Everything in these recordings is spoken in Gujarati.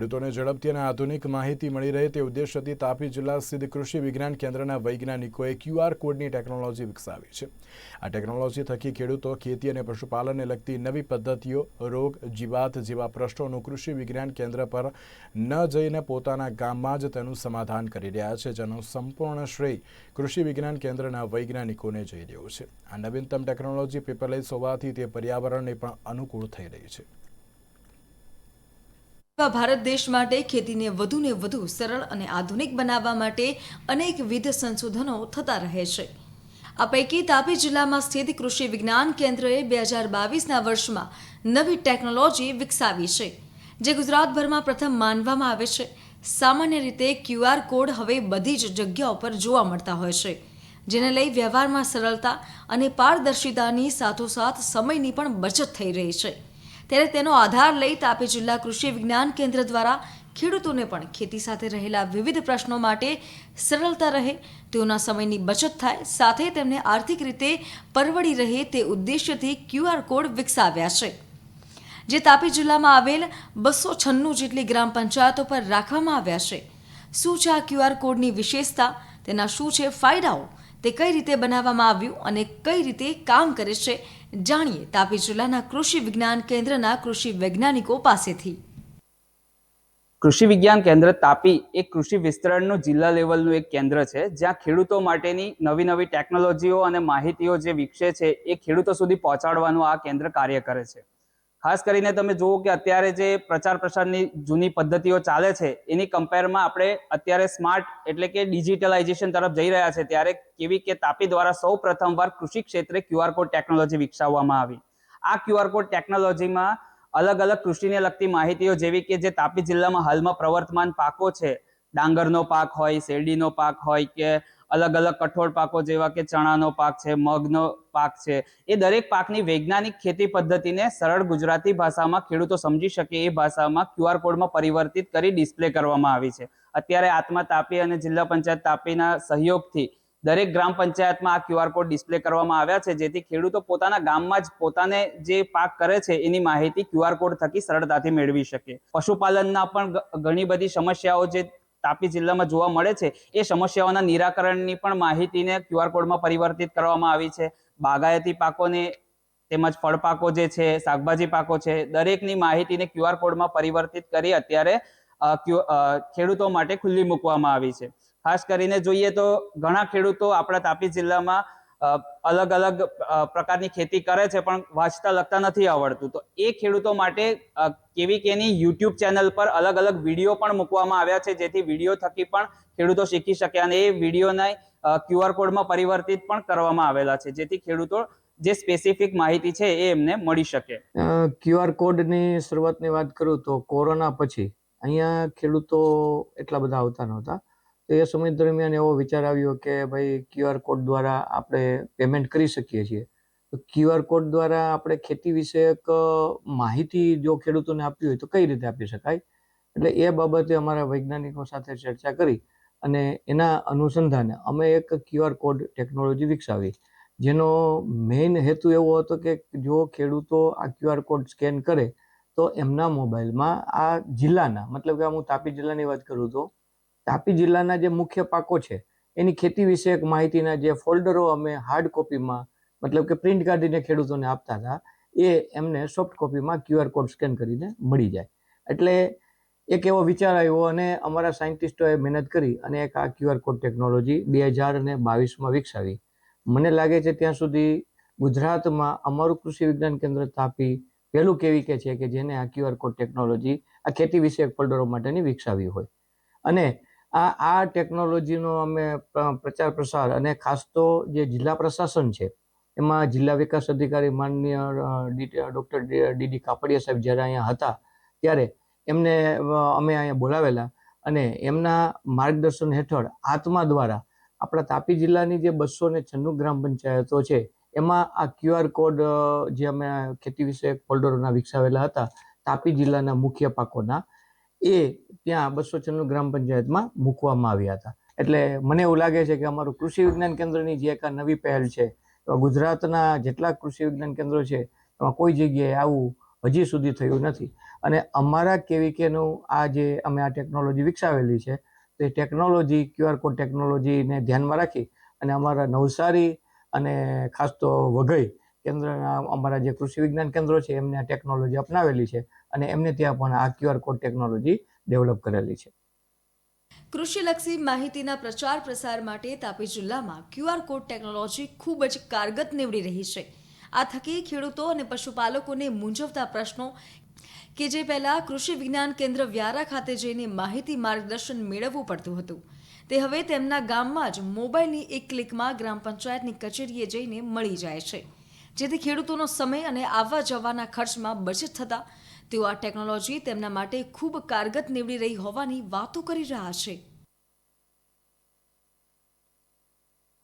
ખેડૂતોને ઝડપથી અને આધુનિક માહિતી મળી રહે તે ઉદ્દેશ્યથી તાપી જિલ્લા સ્થિત કૃષિ વિજ્ઞાન કેન્દ્રના વૈજ્ઞાનિકોએ ક્યુઆર કોડની ટેકનોલોજી વિકસાવી છે. આ ટેકનોલોજી થકી ખેડૂતો ખેતી અને પશુપાલનને લગતી નવી પદ્ધતિઓ, રોગ, જીવાત જેવા પ્રશ્નોનું કૃષિ વિજ્ઞાન કેન્દ્ર પર ન જઈને પોતાના ગામમાં જ તેનું સમાધાન કરી રહ્યા છે, જેનો સંપૂર્ણ શ્રેય કૃષિ વિજ્ઞાન કેન્દ્રના વૈજ્ઞાનિકોને જઈ રહ્યો છે. આ નવીનતમ ટેકનોલોજી પેપરલેસ હોવાથી તે પર્યાવરણને પણ અનુકૂળ થઈ રહી છે. ભારત દેશ માટે ખેતીને વધુને વધુ સરળ અને આધુનિક બનાવવા માટે અનેકવિધ સંશોધનો થતા રહે છે. આ પૈકી તાપી જિલ્લામાં સ્થિત કૃષિ વિજ્ઞાન કેન્દ્રએ બે હજાર બાવીસના વર્ષમાં નવી ટેકનોલોજી વિકસાવી છે, જે ગુજરાતભરમાં પ્રથમ માનવામાં આવે છે. સામાન્ય રીતે ક્યુઆર કોડ હવે બધી જ જગ્યાઓ પર જોવા મળતા હોય છે, જેને લઈ વ્યવહારમાં સરળતા અને પારદર્શિતાની સાથોસાથ સમયની પણ બચત થઈ રહી છે. ત્યારે તેનો આધાર લઈ તાપી જિલ્લા કૃષિ વિજ્ઞાન કેન્દ્ર દ્વારા ખેડૂતોને પણ ખેતી સાથે રહેલા વિવિધ પ્રશ્નો માટે સરળતા રહે, તેઓના સમયની બચત થાય, સાથે તેમને આર્થિક રીતે પરવડી રહે તે ઉદ્દેશ્યથી ક્યુઆર કોડ વિકસાવ્યા છે. જે તાપી જિલ્લામાં આવેલ બસો છન્નું જેટલી ગ્રામ પંચાયતો પર રાખવામાં આવ્યા છે. શું છે આ ક્યુઆર કોડની વિશેષતા? તેના શું છે ફાયદાઓ? તે કઈ રીતે બનાવવામાં આવ્યું અને કઈ રીતે કામ કરે છે, જાણીએ તાપી જિલ્લાના કૃષિ વિજ્ઞાન કેન્દ્રના કૃષિ વૈજ્ઞાનિકો પાસેથી. કૃષિ વિજ્ઞાન કેન્દ્ર તાપી એ કૃષિ વિસ્તરણનું જિલ્લા લેવલનું એક કેન્દ્ર છે, જ્યાં ખેડૂતો માટેની નવી નવી ટેકનોલોજીઓ અને માહિતીઓ જે વિકસે છે, એ ખેડૂતો સુધી પહોંચાડવાનું આ કેન્દ્ર કાર્ય કરે છે. ખાસ કરીને તમે જુઓ કે અત્યારે જે પ્રચાર પ્રસારની જૂની પદ્ધતિઓ ચાલે છે, એની કમ્પેરમાં આપણે અત્યારે સ્માર્ટ એટલે કે ડિજિટલાઇઝેશન તરફ જઈ રહ્યા છે, ત્યારે કેવી કે તાપી દ્વારા સૌ પ્રથમવાર કૃષિ ક્ષેત્રે ક્યુઆર કોડ ટેકનોલોજી વિકસાવવામાં આવી. આ ક્યુઆર કોડ ટેકનોલોજીમાં અલગ અલગ કૃષિને લગતી માહિતીઓ જેવી કે જે તાપી જિલ્લામાં હાલમાં પ્રવર્તમાન પાકો છે, ડાંગરનો પાક હોય, શેરડીનો પાક હોય કે અલગ અલગ કઠોળ પાકો જેવા કે ચણાનો પાક છે, મગનો પાક છે, એ દરેક પાકની વૈજ્ઞાનિક ખેતી પદ્ધતિને સરળ ગુજરાતી ભાષામાં ખેડૂતો સમજી શકે એ ભાષામાં ક્યુઆર કોડમાં પરિવર્તિત કરી ડિસ્પ્લે કરવામાં આવી છે. અત્યારે આત્મા તાપી અને જિલ્લા પંચાયત તાપીના સહયોગથી દરેક ગ્રામ પંચાયતમાં આ ક્યુઆર કોડ ડિસ્પ્લે કરવામાં આવ્યા છે, જેથી ખેડૂતો પોતાના ગામમાં જ પોતાને જે પાક કરે છે એની માહિતી ક્યુઆર કોડ થકી સરળતાથી મેળવી શકે. પશુપાલનના પણ ઘણી બધી સમસ્યાઓ જે તાપી જિલ્લામાં જોવા મળે છે. એ સમસ્યાઓના નિરાકરણની પણ માહિતીને ક્યુઆર કોડમાં પરિવર્તિત કરવામાં આવી છે. બાગાયતી પાકોને તેમજ ફળ પાકો જે છે, શાકભાજી પાકો છે, દરેકની માહિતીને ક્યુઆર કોડમાં પરિવર્તિત કરી અત્યારે ખેડૂતો માટે ખુલ્લી મૂકવામાં આવી છે. ખાસ કરીને જોઈએ તો ઘણા ખેડૂતો આપણા તાપી જિલ્લામાં અલગ અલગ પ્રકારની ખેતી કરે છે પણ વાંચતા લખતા નથી આવડતું. તો એ ખેડૂતો માટે કેવી કેની યુટ્યુબ ચેનલ પર અલગ અલગ વીડિયો પણ મૂકવામાં આવ્યા છે જેથી વીડિયો થકી પણ ખેડૂતો શીખી શકે અને એ વિડીયોને ક્યુઆર કોડમાં પરિવર્તિત પણ કરવામાં આવેલા છે જેથી ખેડૂતો જે સ્પેસિફિક માહિતી છે એ એમને મળી શકે. ક્યુઆર કોડની શરૂઆતની વાત કરું તો કોરોના પછી અહીંયા ખેડૂતો એટલા બધા આવતા નહોતા. તો એ સમય દરમિયાન એવો વિચાર આવ્યો કે ભાઈ ક્યુઆર કોડ દ્વારા આપણે પેમેન્ટ કરી શકીએ છીએ. તો ક્યુઆર કોડ દ્વારા આપણે ખેતી વિષયક માહિતી જો ખેડૂતોને આપવી હોય તો કઈ રીતે આપી શકાય? એટલે એ બાબતે અમારા વૈજ્ઞાનિકો સાથે ચર્ચા કરી અને એના અનુસંધાને અમે એક ક્યુઆર કોડ ટેકનોલોજી વિકસાવી. જેનો મેઇન હેતુ એવો હતો કે જો ખેડૂતો આ ક્યુઆર કોડ સ્કેન કરે તો એમના મોબાઈલમાં આ જિલ્લાના, મતલબ કે હું તાપી જિલ્લાની વાત કરું તો તાપી જિલ્લાના જે મુખ્ય પાકો છે, એની ખેતી વિષયક માહિતીના જે ફોલ્ડરો અમે હાર્ડ કોપીમાં મતલબ કે પ્રિન્ટ કાઢીને ખેડૂતોને આપતા હતા, એ એમને સોફ્ટ કોપીમાં ક્યુઆર કોડ સ્કેન કરીને મળી જાય. એટલે એક એવો વિચાર આવ્યો અને અમારા સાયન્ટિસ્ટોએ મહેનત કરી અને એક આ ક્યુઆર કોડ ટેકનોલોજી બે હજાર અને બાવીસમાં વિકસાવી. મને લાગે છે ત્યાં સુધી ગુજરાતમાં અમારું કૃષિ વિજ્ઞાન કેન્દ્ર તાપી પહેલું કેવી કે છે કે જેને આ ક્યુઆર કોડ ટેકનોલોજી આ ખેતી વિષયક ફોલ્ડરો માટેની વિકસાવી હોય. અને આ આ ટેકનોલોજીનો અમે પ્રચાર પ્રસાર અને ખાસ તો જે જિલ્લા પ્રશાસન છે, એમાં જિલ્લા વિકાસ અધિકારી માનનીય ડૉક્ટર ડીડી કાપડિયા સાહેબ જ્યારે અહીંયા હતા, ત્યારે એમને અમે અહીંયા બોલાવેલા અને એમના માર્ગદર્શન હેઠળ આત્મા દ્વારા આપણા તાપી જિલ્લાની જે બસો ને છન્નું ગ્રામ પંચાયતો છે, એમાં આ ક્યુઆર કોડ જે અમે ખેતી વિષયક ફોલ્ડરોના વિકસાવેલા હતા, તાપી જિલ્લાના મુખ્ય પાકોના એ ત્યાં બસો છન્નું ગ્રામ પંચાયતમાં મૂકવામાં આવ્યા હતા. એટલે મને એવું લાગે છે કે અમારું કૃષિ વિજ્ઞાન કેન્દ્રની જે એક નવી પહેલ છે ગુજરાતના જેટલા કૃષિ વિજ્ઞાન કેન્દ્રો છે, એમાં કોઈ જગ્યાએ આવું હજી સુધી થયું નથી. અને અમારા કેવીકેનું આ જે અમે આ ટેકનોલોજી વિકસાવેલી છે, તે ટેકનોલોજી ક્યુઆર કોડ ટેકનોલોજીને ધ્યાનમાં રાખી અને અમારા નવસારી અને ખાસ તો વઘઈ કેન્દ્રના અમારા જે કૃષિ વિજ્ઞાન કેન્દ્રો છે, એમને આ ટેકનોલોજી અપનાવેલી છે અને એમને ત્યાં પણ આ ક્યુઆર કોડ ટેકનોલોજી ડેવલપ કરેલી છે. કૃષિલક્ષી માહિતીના પ્રચાર પ્રસાર માટે તાપી જિલ્લામાં ક્યુઆર કોડ ટેકનોલોજી ખૂબ જ કારગત નીવડી રહી છે. આ થકી ખેડૂતો અને પશુપાલકોને મૂંઝવતા પ્રશ્નો કે જે પહેલા કૃષિ વિજ્ઞાન કેન્દ્ર વ્યારા ખાતે જઈને માહિતી માર્ગદર્શન મેળવવું પડતું હતું. તે હવે તેમના ગામમાં જ મોબાઈલની એક ક્લિકમાં ગ્રામ પંચાયતની કચેરીએ જઈને મળી જાય છે. જેથી ખેડૂતોનો સમય અને આવવા જવાના ખર્ચમાં બચત થતા તેઓ આ ટેકનોલોજી તેમના માટે ખૂબ કારગત નીવડી રહી હોવાની વાતો કરી રહ્યા છે.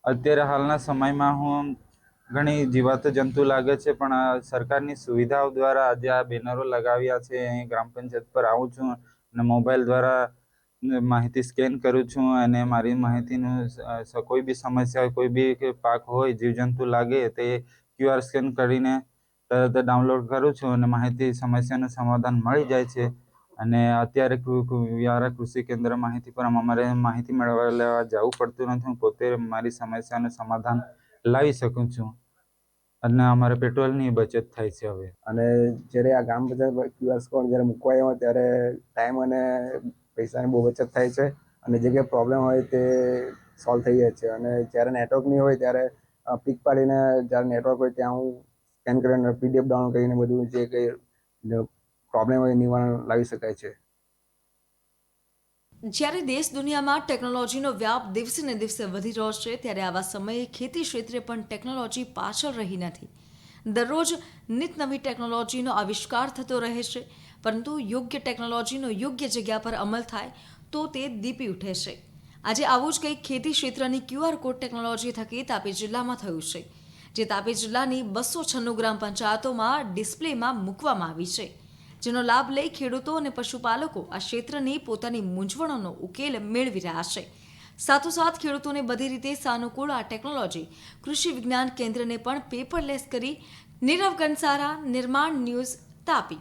અત્યારે હાલના સમયમાં હું ઘણી જીવાતો જંતુ લાગે છે, પણ સરકારની સુવિધાઓ દ્વારા આજે આ બેનરો લગાવ્યા છે. અહીં ગ્રામ પંચાયત પર આવું છું અને મોબાઈલ દ્વારા માહિતી સ્કેન કરું છું અને મારી માહિતીનું કોઈ બી સમસ્યા કોઈ બી પાક હોય, જીવજંતુ લાગે તે ક્યુઆર સ્કેન કરીને તરત ડાઉનલોડ કરું છું અને માહિતી સમસ્યાનું સમાધાન મળી જાય છે. અને અત્યારે વ્યારા કૃષિ કેન્દ્ર માહિતી પર અમારે માહિતી મેળવવા લેવા જવું પડતું નથી. હું પોતે મારી સમસ્યાનું સમાધાન લાવી શકું છું. અને અમારે પેટ્રોલની બચત થાય છે હવે. અને જ્યારે આ ગામ બજાર ક્યુઆર કોડ જ્યારે મૂકવા આવ્યો ત્યારે ટાઈમ અને પૈસાની બહુ બચત થાય છે. અને જે કંઈ પ્રોબ્લેમ હોય તે સોલ્વ થઈ જાય છે. અને જ્યારે નેટવર્ક નહીં હોય ત્યારે પીક પાડીને જ્યારે નેટવર્ક હોય ત્યાં હું સ્કેન કરીને પીડીએફ ડાઉનલોડ કરીને બધું જે કંઈ પ્રોબ્લેમ હોય નિવારણ લાવી શકાય છે. જ્યારે દેશ દુનિયામાં ટેકનોલોજીનો વ્યાપ દિવસે ને દિવસે વધી રહ્યો છે, ત્યારે આવા સમયે ખેતી ક્ષેત્રે પણ ટેકનોલોજી પાછળ રહી નથી. દરરોજ નિત નવી ટેકનોલોજીનો આવિષ્કાર થતો રહે છે, પરંતુ યોગ્ય ટેકનોલોજીનો યોગ્ય જગ્યા પર અમલ થાય તો તે દીપી ઉઠે છે. આજે આવું જ કંઈક ખેતી ક્ષેત્રની ક્યુઆર કોડ ટેકનોલોજી થકી તાપી જિલ્લામાં થયું છે, જે તાપી જિલ્લાની બસો છન્નું ગ્રામ પંચાયતોમાં ડિસ્પ્લેમાં મૂકવામાં આવી છે. જેનો લાભ લઈ ખેડૂતો અને પશુપાલકો આ ક્ષેત્રની પોતાની મૂંઝવણોનો ઉકેલ મેળવી રહ્યા છે. સાથોસાથ ખેડૂતોને બધી રીતે સાનુકૂળ આ ટેકનોલોજી કૃષિ વિજ્ઞાન કેન્દ્રને પણ પેપરલેસ કરી નીરવ કંસારા, નિર્માણ ન્યૂઝ તાપી.